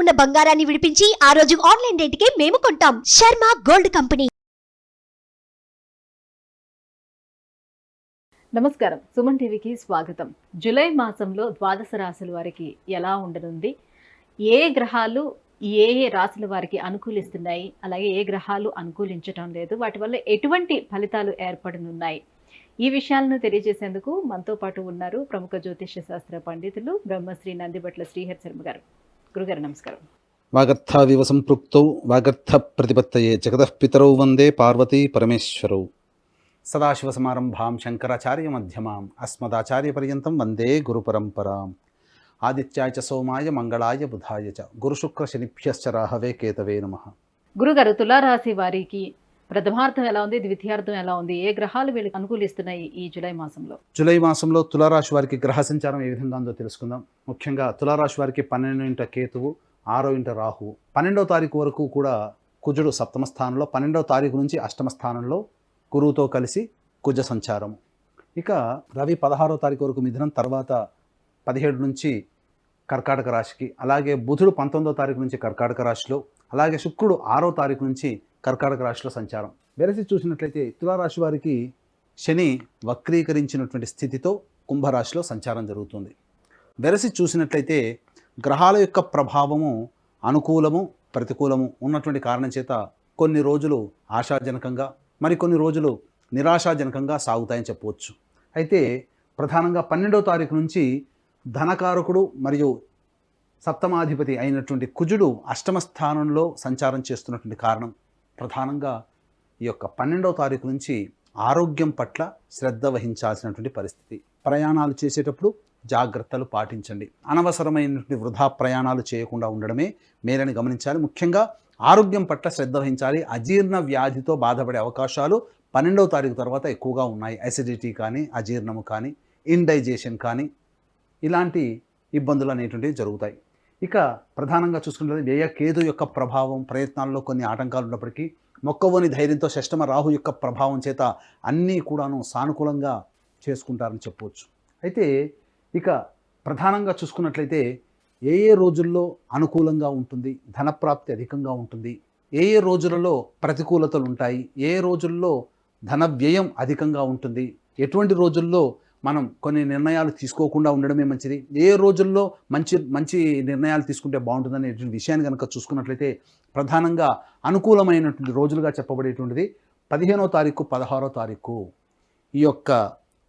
ఉన్న బంగారాన్ని విడిపించి ఆ రోజు ఆన్లైన్ రేటుకే మేము కొంటాం. Sharma gold company. నమస్కారం. సుమన్ టీవీకి స్వాగతం. జూలై మాసంలో ద్వాదశ రాశుల వారికి ఎలా ఉండనుంది? ఏ గ్రహాలు ఏ ఏ రాశుల వారికి అనుకూలిస్తున్నాయి? అలాగే ఏ గ్రహాలు అనుకూలించటం లేదు. వాటి వల్ల ఎటువంటి ఫలితాలు ఏర్పడనున్నాయి? ఈ విషయాలను తెలియజేసేందుకు మనతో పాటు ఉన్నారు ప్రముఖ జ్యోతిష్య శాస్త్ర పండితులు బ్రహ్మశ్రీ నందిబట్ల శ్రీహరి శర్మ గారు. గురుగారు నమస్కారం. వాగర్థావివ సంపృక్తౌ వాగర్థ ప్రతిపత్తయే జగతః పితరౌ వందే పార్వతీ పరమేశ్వరౌ. సదాశివసమారంభాం శంకరాచార్య మధ్యమాం అస్మదాచార్యపర్యంతం వందే గురుపరంపరాం. ఆదిత్యాయ చ సోమాయ మంగళాయ బుధాయ చ. గురుశుక్ర శనిభ్యశ్చ రాహవే కేతవే నమ. గురుగారు తులారాశి వారికి ప్రథమార్థం ఎలా ఉంది? ద్వితీయార్థం ఎలా ఉంది? ఏ గ్రహాలు వీళ్ళకి అనుకూలిస్తున్నాయి ఈ జూలై మాసంలో? జూలై మాసంలో తులారాశి వారికి గ్రహ సంచారం ఏ విధంగా ఉందో తెలుసుకుందాం. ముఖ్యంగా తులారాశి వారికి పన్నెండు ఇంట కేతువు ఆరో ఇంట రాహువు. పన్నెండవ తారీఖు వరకు కూడా కుజుడు సప్తమ స్థానంలో పన్నెండవ తారీఖు నుంచి అష్టమ స్థానంలో గురువుతో కలిసి కుజ సంచారం. ఇక రవి పదహారో తారీఖు వరకు మిథునం తర్వాత పదిహేడు నుంచి కర్కాటక రాశికి అలాగే బుధుడు పంతొమ్మిదో తారీఖు నుంచి కర్కాటక రాశిలో అలాగే శుక్రుడు ఆరో తారీఖు నుంచి కర్కాటక రాశిలో సంచారం. వెరసి చూసినట్లయితే తులారాశి వారికి శని వక్రీకరించినటువంటి స్థితితో కుంభరాశిలో సంచారం జరుగుతుంది. వెరసి చూసినట్లయితే గ్రహాల యొక్క ప్రభావము అనుకూలము ప్రతికూలము ఉన్నటువంటి కారణం చేత కొన్ని రోజులు ఆశాజనకంగా మరికొన్ని రోజులు నిరాశాజనకంగా సాగుతాయని చెప్పవచ్చు. అయితే ప్రధానంగా పన్నెండవ తారీఖు నుంచి ధనకారకుడు మరియు సప్తమాధిపతి అయినటువంటి కుజుడు అష్టమ స్థానంలో సంచారం చేస్తున్నటువంటి కారణం. ప్రధానంగా ఈ యొక్క పన్నెండవ తారీఖు నుంచి ఆరోగ్యం పట్ల శ్రద్ధ వహించాల్సినటువంటి పరిస్థితి. ప్రయాణాలు చేసేటప్పుడు జాగ్రత్తలు పాటించండి. అనవసరమైనటువంటి వృధా ప్రయాణాలు చేయకుండా ఉండడమే మేలని గమనించాలి. ముఖ్యంగా ఆరోగ్యం పట్ల శ్రద్ధ వహించాలి. అజీర్ణ వ్యాధితో బాధపడే అవకాశాలు పన్నెండవ తారీఖు తర్వాత ఎక్కువగా ఉన్నాయి. అసిడిటీ కానీ అజీర్ణము కానీ ఇండైజేషన్ కానీ ఇలాంటి ఇబ్బందులు అనేటువంటివి జరుగుతాయి. ఇక ప్రధానంగా చూసుకుంటే వ్యయ కేతు యొక్క ప్రభావం ప్రయత్నాల్లో కొన్ని ఆటంకాలు ఉన్నప్పటికీ మొక్కవోని ధైర్యంతో షష్టమ రాహు యొక్క ప్రభావం చేత అన్నీ కూడాను సానుకూలంగా చేసుకుంటారని చెప్పవచ్చు అయితే ఇక ప్రధానంగా చూసుకున్నట్లయితే ఏ ఏ రోజుల్లో అనుకూలంగా ఉంటుంది ధనప్రాప్తి అధికంగా ఉంటుంది ఏ ఏ రోజులలో ప్రతికూలతలు ఉంటాయి ఏ రోజుల్లో ధన వ్యయం అధికంగా ఉంటుంది ఎటువంటి రోజుల్లో మనం కొన్ని నిర్ణయాలు తీసుకోకుండా ఉండడమే మంచిది. ఏ రోజుల్లో మంచి మంచి నిర్ణయాలు తీసుకుంటే బాగుంటుందనేటువంటి విషయాన్ని కనుక చూసుకున్నట్లయితే ప్రధానంగా అనుకూలమైనటువంటి రోజులుగా చెప్పబడేటువంటిది పదిహేనో తారీఖు పదహారో తారీఖు. ఈ యొక్క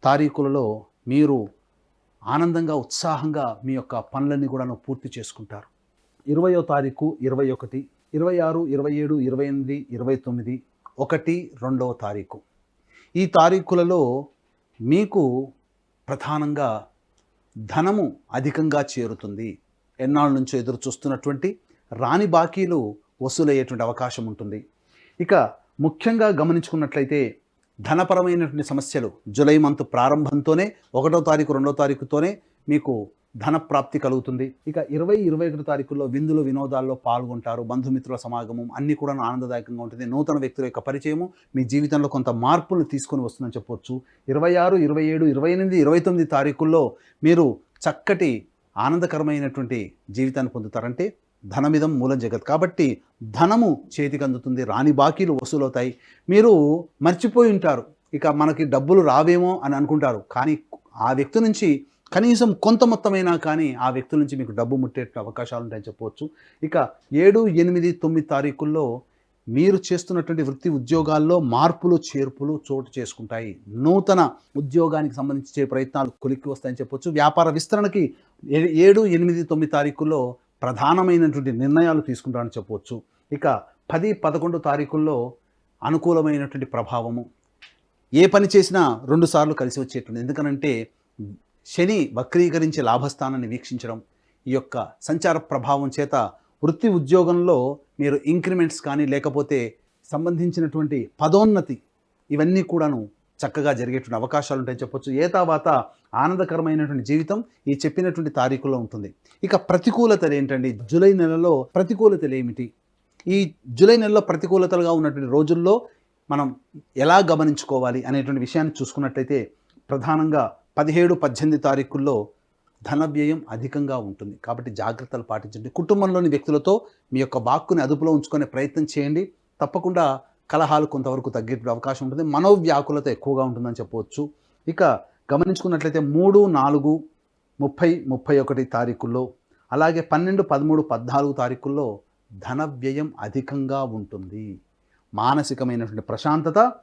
తారీఖులలో మీరు ఆనందంగా ఉత్సాహంగా మీ యొక్క పనులన్నీ కూడా పూర్తి చేసుకుంటారు. ఇరవయో తారీఖు ఇరవై ఒకటి ఇరవై ఆరు ఇరవై ఏడు ఇరవై ఎనిమిది ఇరవై తొమ్మిది ఒకటి రెండవ తారీఖు. ఈ తారీఖులలో మీకు ప్రధానంగా ధనము అధికంగా చేరుతుంది. ఎన్నాళ్ళ నుంచో ఎదురు చూస్తున్నటువంటి రాని బాకీలు వసూలయ్యేటువంటి అవకాశం ఉంటుంది. ఇక ముఖ్యంగా గమనించుకున్నట్లయితే ధనపరమైనటువంటి సమస్యలు జూలై మంత్ ప్రారంభంతోనే ఒకటో తారీఖు రెండో తారీఖుతోనే మీకు ధన ప్రాప్తి కలుగుతుంది. ఇక ఇరవై ఇరవై ఒకటి తారీఖుల్లో విందులు వినోదాల్లో పాల్గొంటారు. బంధుమిత్రుల సమాగమం అన్నీ కూడా ఆనందదాయకంగా ఉంటుంది. నూతన వ్యక్తుల యొక్క పరిచయము మీ జీవితంలో కొంత మార్పులు తీసుకొని వస్తుందని చెప్పొచ్చు. ఇరవై ఆరు ఇరవై ఏడు ఇరవై ఎనిమిది ఇరవై తొమ్మిది తారీఖుల్లో మీరు చక్కటి ఆనందకరమైనటువంటి జీవితాన్ని పొందుతారంటే ధనమిదం మూలం జగత్. కాబట్టి ధనము చేతికి అందుతుంది రాని బాకీలు వసూలవుతాయి. మీరు మర్చిపోయి ఉంటారు. ఇక మనకి డబ్బులు రావేమో అని అనుకుంటారు. కానీ ఆ వ్యక్తి నుంచి కనీసం కొంత మొత్తమైనా కానీ ఆ వ్యక్తి నుంచి మీకు డబ్బు ముట్టే అవకాశాలు ఉంటాయని చెప్పవచ్చు. ఇక ఏడు ఎనిమిది తొమ్మిది తారీఖుల్లో మీరు చేస్తున్నటువంటి వృత్తి ఉద్యోగాల్లో మార్పులు చేర్పులు చోటు చేసుకుంటాయి. నూతన ఉద్యోగానికి సంబంధించే ప్రయత్నాలు కొలిక్కి వస్తాయని చెప్పొచ్చు. వ్యాపార విస్తరణకి ఏ- ఏడు ఎనిమిది తొమ్మిది తారీఖుల్లో ప్రధానమైనటువంటి నిర్ణయాలు తీసుకుంటారని చెప్పవచ్చు ఇక పది పదకొండు తారీఖుల్లో అనుకూలమైనటువంటి ప్రభావము. ఏ పని చేసినా రెండుసార్లు కలిసి వచ్చేటువంటి ఎందుకనంటే శని వక్రీకరించి లాభస్థానాన్ని వీక్షించడం ఈ యొక్క సంచార ప్రభావం చేత వృత్తి ఉద్యోగంలో మీరు ఇంక్రిమెంట్స్ కానీ లేకపోతే సంబంధించినటువంటి పదోన్నతి ఇవన్నీ కూడాను చక్కగా జరిగేటువంటి అవకాశాలు ఉంటాయని చెప్పొచ్చు. ఏ తర్వాత ఆనందకరమైనటువంటి జీవితం ఈ చెప్పినటువంటి తారీఖులో ఉంటుంది. ఇక ప్రతికూలతలు ఏంటండి? జూలై నెలలో ప్రతికూలతలు ఏమిటి? ఈ జూలై నెలలో ప్రతికూలతలుగా ఉన్నటువంటి రోజుల్లో మనం ఎలా గమనించుకోవాలి అనేటువంటి విషయాన్ని చూసుకున్నట్లయితే ప్రధానంగా పదిహేడు పద్దెనిమిది తారీఖుల్లో ధన వ్యయం అధికంగా ఉంటుంది. కాబట్టి జాగ్రత్తలు పాటించండి. కుటుంబంలోని వ్యక్తులతో మీ యొక్క వాక్కుని అదుపులో ఉంచుకునే ప్రయత్నం చేయండి. తప్పకుండా కలహాలు కొంతవరకు తగ్గే అవకాశం ఉంటుంది. మనోవ్యాకులత ఎక్కువగా ఉంటుందని చెప్పవచ్చు. ఇక గమనించుకున్నట్లయితే మూడు నాలుగు ముప్పై ముప్పై ఒకటి తారీఖుల్లో అలాగే పన్నెండు పదమూడు పద్నాలుగు తారీఖుల్లో ధన వ్యయం అధికంగా ఉంటుంది. మానసికమైనటువంటి ప్రశాంతత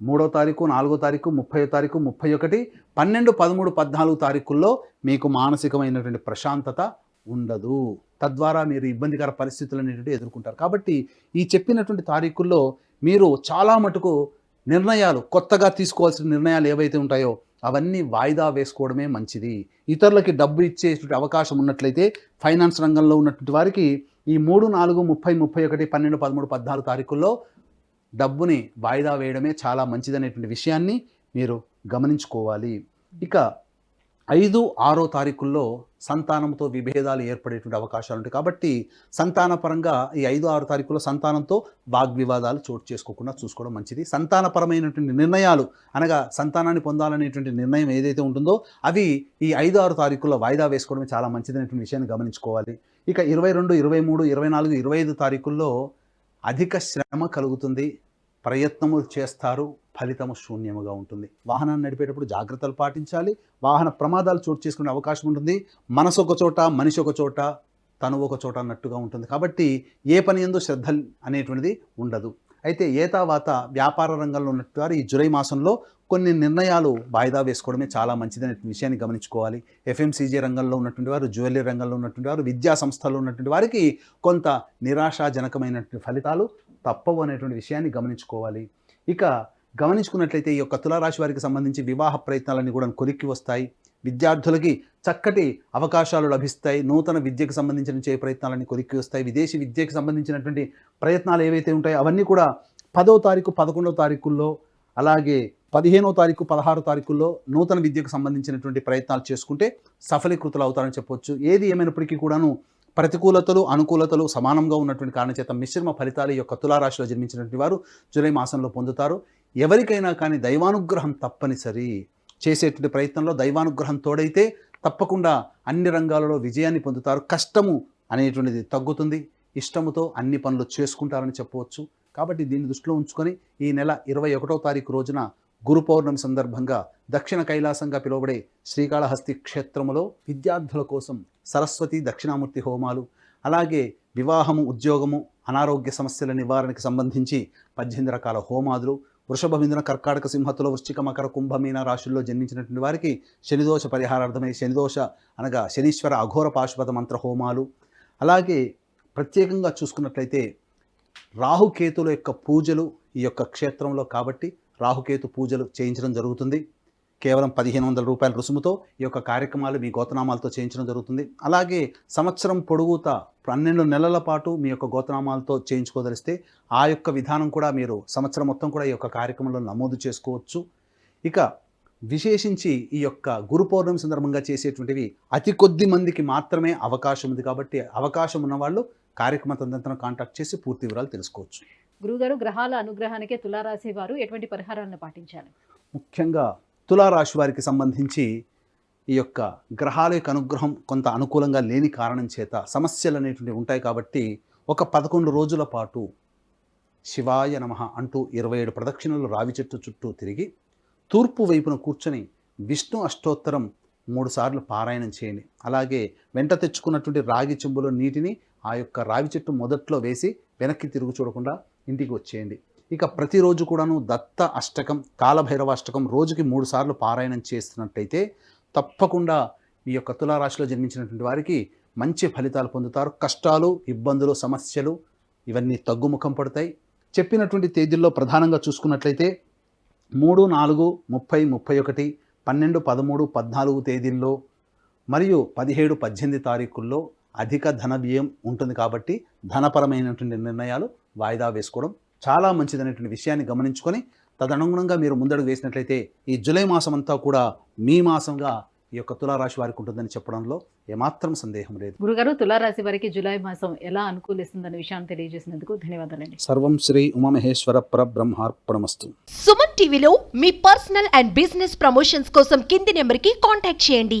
మూడో తారీఖు నాలుగో తారీఖు ముప్పై తారీఖు ముప్పై ఒకటి పన్నెండు పదమూడు పద్నాలుగు తారీఖుల్లో మీకు మానసికమైనటువంటి ప్రశాంతత ఉండదు. తద్వారా మీరు ఇబ్బందికర పరిస్థితులు అనేటువంటి ఎదుర్కొంటారు. కాబట్టి ఈ చెప్పినటువంటి తారీఖుల్లో మీరు చాలా మటుకు నిర్ణయాలు కొత్తగా తీసుకోవాల్సిన నిర్ణయాలు ఏవైతే ఉంటాయో అవన్నీ వాయిదా వేసుకోవడమే మంచిది. ఇతరులకి డబ్బు ఇచ్చేటువంటి అవకాశం ఉన్నట్లయితే ఫైనాన్స్ రంగంలో ఉన్నటువంటి వారికి ఈ మూడు నాలుగు ముప్పై ముప్పై ఒకటి పన్నెండు పదమూడు పద్నాలుగు తారీఖుల్లో డబ్బుని వాయిదా వేయడమే చాలా మంచిదనేటువంటి విషయాన్ని మీరు గమనించుకోవాలి. ఇక ఐదు ఆరో తారీఖుల్లో సంతానంతో విభేదాలు ఏర్పడేటువంటి అవకాశాలు ఉంటాయి. కాబట్టి సంతానపరంగా ఈ ఐదు ఆరు తారీఖుల్లో సంతానంతో వాగ్వివాదాలు చోటు చేసుకోకుండా చూసుకోవడం మంచిది. సంతానపరమైనటువంటి నిర్ణయాలు అనగా సంతానాన్ని పొందాలనేటువంటి నిర్ణయం ఏదైతే ఉంటుందో అవి ఈ ఐదు ఆరు తారీఖుల్లో వాయిదా వేసుకోవడం చాలా మంచిదనేటువంటి విషయాన్ని గమనించుకోవాలి. ఇక ఇరవై రెండు ఇరవై మూడు ఇరవై నాలుగు ఇరవై ఐదు తారీఖుల్లో అధిక శ్రమ కలుగుతుంది ప్రయత్నము చేస్తారు ఫలితము శూన్యముగా ఉంటుంది. వాహనాన్ని నడిపేటప్పుడు జాగ్రత్తలు పాటించాలి. వాహన ప్రమాదాలు చోటు చేసుకునే అవకాశం ఉంటుంది. మనసు ఒక చోట మనిషి ఒక చోట తను ఒక చోట అన్నట్టుగా ఉంటుంది. కాబట్టి ఏ పని ఎందు శ్రద్ధ అనేటువంటిది ఉండదు. అయితే ఏతావాత వ్యాపార రంగంలో ఉన్నట్టు ఈ జులై మాసంలో కొన్ని నిర్ణయాలు వాయిదా వేసుకోవడమే చాలా మంచిదనే విషయాన్ని గమనించుకోవాలి. ఎఫ్ఎంసీజీ రంగంలో ఉన్నటువంటి వారు జ్యువెలరీ రంగంలో ఉన్నటువంటి వారు విద్యా సంస్థల్లో ఉన్నటువంటి వారికి కొంత నిరాశాజనకమైనటువంటి ఫలితాలు తప్పవు అనేటువంటి విషయాన్ని గమనించుకోవాలి. ఇక గమనించుకున్నట్లయితే ఈ యొక్క తులారాశి వారికి సంబంధించి వివాహ ప్రయత్నాలన్నీ కూడా కొలిక్కి వస్తాయి. విద్యార్థులకి చక్కటి అవకాశాలు లభిస్తాయి. నూతన విద్యకు సంబంధించిన చే ప్రయత్నాలన్నీ కొలిక్కి వస్తాయి. విదేశీ విద్యకు సంబంధించినటువంటి ప్రయత్నాలు ఏవైతే ఉంటాయో అవన్నీ కూడా పదో తారీఖు పదకొండవ తారీఖుల్లో అలాగే పదిహేనో తారీఖు పదహారో తారీఖుల్లో నూతన విద్యకు సంబంధించినటువంటి ప్రయత్నాలు చేసుకుంటే సఫలీకృతులు అవుతారని చెప్పొచ్చు. ఏది ఏమైనప్పటికీ కూడాను ప్రతికూలతలు అనుకూలతలు సమానంగా ఉన్నటువంటి కారణం చేత మిశ్రమ ఫలితాలు ఈ యొక్క తులారాశిలో జన్మించినటువంటి వారు జూలై మాసంలో పొందుతారు. ఎవరికైనా కానీ దైవానుగ్రహం తప్పనిసరి చేసేటువంటి ప్రయత్నంలో దైవానుగ్రహం తోడైతే తప్పకుండా అన్ని రంగాలలో విజయాన్ని పొందుతారు. కష్టము అనేటువంటిది తగ్గుతుంది. ఇష్టముతో అన్ని పనులు చేసుకుంటారని చెప్పవచ్చు. కాబట్టి దీన్ని దృష్టిలో ఉంచుకొని ఈ నెల ఇరవై ఒకటో తారీఖు రోజున గురు పౌర్ణమి సందర్భంగా దక్షిణ కైలాసంగా పిలువబడే శ్రీకాళహస్తి క్షేత్రములో విద్యార్థుల కోసం సరస్వతి దక్షిణామూర్తి హోమాలు అలాగే వివాహము ఉద్యోగము అనారోగ్య సమస్యల నివారణకు సంబంధించి పద్దెనిమిది రకాల హోమాదులు వృషభ మిథున కర్కాటక సింహతుల వృశ్చిక మకర కుంభమీన రాశుల్లో జన్మించినటువంటి వారికి శనిదోష పరిహారార్థమై శనిదోష అనగా శనీశ్వర అఘోర పాశుపత మంత్ర హోమాలు. అలాగే ప్రత్యేకంగా చూసుకున్నట్లయితే రాహుకేతుల యొక్క పూజలు ఈ యొక్క క్షేత్రంలో కాబట్టి రాహుకేతు పూజలు చేయించడం జరుగుతుంది. కేవలం పదిహేను వందల రూపాయల రుసుముతో ఈ యొక్క కార్యక్రమాలు మీ గోతనామాలతో చేయించడం జరుగుతుంది. అలాగే సంవత్సరం పొడుగుతా పన్నెండు నెలల పాటు మీ యొక్క గోతనామాలతో చేయించుకోదలిస్తే ఆ యొక్క విధానం కూడా మీరు సంవత్సరం మొత్తం కూడా ఈ యొక్క కార్యక్రమంలో నమోదు చేసుకోవచ్చు. ఇక విశేషించి ఈ యొక్క గురు పౌర్ణమి సందర్భంగా చేసేటువంటివి అతి కొద్ది మందికి మాత్రమే అవకాశం ఉంది కాబట్టి అవకాశం ఉన్నవాళ్ళు కార్యక్రమ తదనంతరం కాంటాక్ట్ చేసి పూర్తి వివరాలు తెలుసుకోవచ్చు. గురుగారు గ్రహాల అనుగ్రహానికి తులారాశి వారు ఎటువంటి పరిహారాలను పాటించాలి? ముఖ్యంగా తులారాశి వారికి సంబంధించి ఈ యొక్క గ్రహాల యొక్క అనుగ్రహం కొంత అనుకూలంగా లేని కారణం చేత సమస్యలు అనేటువంటివి ఉంటాయి కాబట్టి ఒక పదకొండు రోజుల పాటు శివాయ నమ అంటూ ఇరవై ఏడు ప్రదక్షిణలు రావి చెట్టు చుట్టూ తిరిగి తూర్పు వైపున కూర్చొని విష్ణు అష్టోత్తరం మూడుసార్లు పారాయణం చేయండి. అలాగే వెంట తెచ్చుకున్నటువంటి రాగి చెంబులో నీటిని ఆ యొక్క రావి చెట్టు మొదట్లో వేసి వెనక్కి తిరుగు చూడకుండా ఇంటికి వచ్చేయండి. ఇక ప్రతిరోజు కూడాను దత్త అష్టకం కాలభైరవ అష్టకం రోజుకి మూడు సార్లు పారాయణం చేస్తున్నట్టయితే తప్పకుండా మీ యొక్క తులారాశిలో జన్మించినటువంటి వారికి మంచి ఫలితాలు పొందుతారు. కష్టాలు ఇబ్బందులు సమస్యలు ఇవన్నీ తగ్గుముఖం పడతాయి. చెప్పినటువంటి తేదీల్లో ప్రధానంగా చూసుకున్నట్లయితే మూడు నాలుగు ముప్పై ముప్పై ఒకటి పన్నెండు పదమూడు పద్నాలుగు తేదీల్లో మరియు పదిహేడు పద్దెనిమిది తారీఖుల్లో అధిక ధన వ్యయం ఉంటుంది కాబట్టి ధనపరమైనటువంటి నిర్ణయాలు వాయిదా వేసుకోవడం చాలా మంచిదనేటువంటి విషయాన్ని గమనించుకొని తదనుగుణంగా మీరు ముందడుగు వేసినట్లయితే ఈ జూలై మాసం అంతా కూడా మీ మాసంగా ఈ యొక్క తులారాశి వారికి ఉంటుందని చెప్పడంలో ఏమాత్రం సందేహం లేదు. గురుగారు తులారాశి వారికి జూలై మాసం ఎలా అనుకూలిస్తుందనే విషయాన్ని తెలియజేసినందుకు ధన్యవాదాలండి. సర్వం శ్రీ ఉమామహేశ్వర పరబ్రహ్మార్పణమస్తు. సుమన్ టీవీలో మీ పర్సనల్ అండ్ బిజినెస్ ప్రమోషన్స్ కోసం కింది నెంబర్కి కాంటాక్ట్ చేయండి.